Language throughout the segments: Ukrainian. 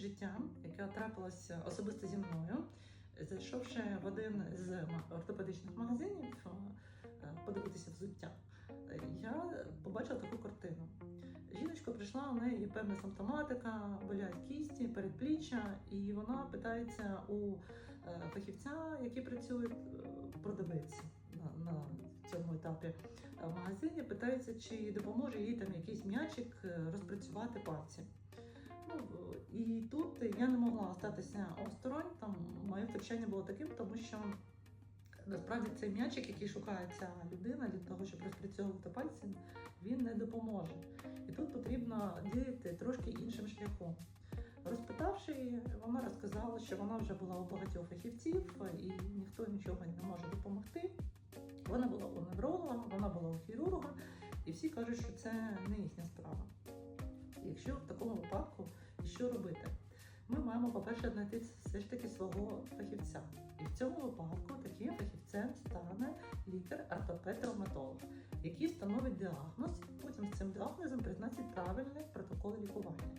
життя, яке трапилося особисто зі мною, зайшовши в один з ортопедичних магазинів е, подивитися взуття, я побачила таку картину. Жіночка прийшла, у неї певна симптоматика, болять кісті, передпліччя, і вона питається у е, фахівця, які працюють, е, продавець на, цьому етапі в магазині, питається, чи допоможе їй там якийсь м'ячик розпрацювати пальці. Ну, і тут я не могла остатися осторонь. Там моє втручання було таким, тому що насправді цей м'ячик, який шукає ця людина для того, щоб розпрацьовувати пальці, він не допоможе. І тут потрібно діяти трошки іншим шляхом. Розпитавши її, вона розказала, що вона вже була у багатьох фахівців і ніхто нічого не може допомогти. Вона була у невролога, вона була у хірурга, і всі кажуть, що це не їхня справа. Якщо в такому випадку, що робити? Ми маємо, по-перше, знайти все ж таки свого фахівця. І в цьому випадку таким фахівцем стане лікар-ортопед-травматолог, який встановить діагноз, потім з цим діагнозом призначить правильний протокол лікування.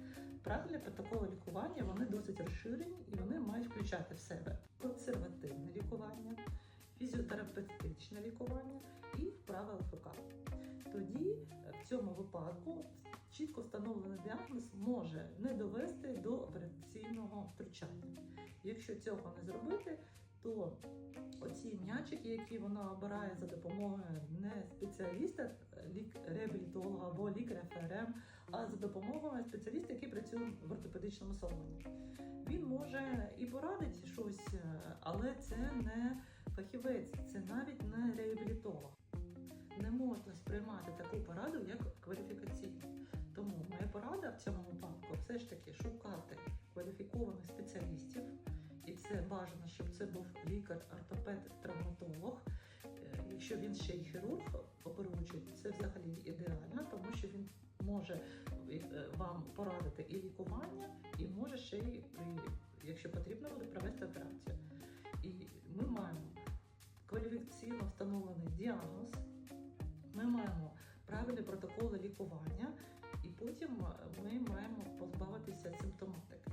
Правильні протоколи лікування вони досить розширені і вони мають включати в себе консервативне лікування, фізіотерапевтичне лікування і вправи ЛФК. Тоді в цьому випадку чітко встановлений діагноз може не довести до операційного втручання. Якщо цього не зробити, то оці м'ячики, які вона обирає за допомогою не спеціаліста, реабілітолога або лікаря ФРМ, а за допомогою спеціаліста, який працює в ортопедичному салоні. Він може і порадить щось, але це не фахівець, це навіть не реабілітолог. Не можна сприймати таку пораду як кваліфікаційну. Тому моя порада в цьому випадку все ж таки шукати кваліфікованих спеціалістів, і це бажано, щоб це був лікар, ортопед, травматолог. Е, Якщо він ще й хірург оперуючий, це взагалі ідеально, тому що він може е, вам порадити і лікування, і може ще й якщо потрібно буде провести операцію. І ми маємо кваліфікаційно встановлений діагноз. Правильні протоколи лікування, і потім е, ми маємо позбавитися симптоматики.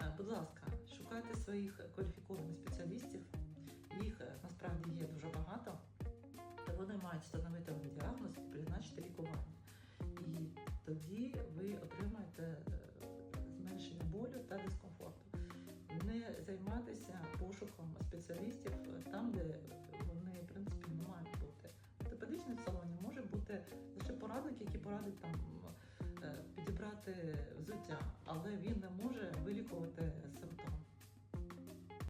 Е, Будь ласка, шукайте своїх кваліфікованих спеціалістів. Їх е, насправді є дуже багато. Та вони мають встановити вам діагноз і призначити лікування. І тоді ви отримаєте зменшення болю та дискомфорту. Не займатися пошуком спеціалістів там, де порадник, який порадить там е, підібрати взуття, але він не може вилікувати симптом.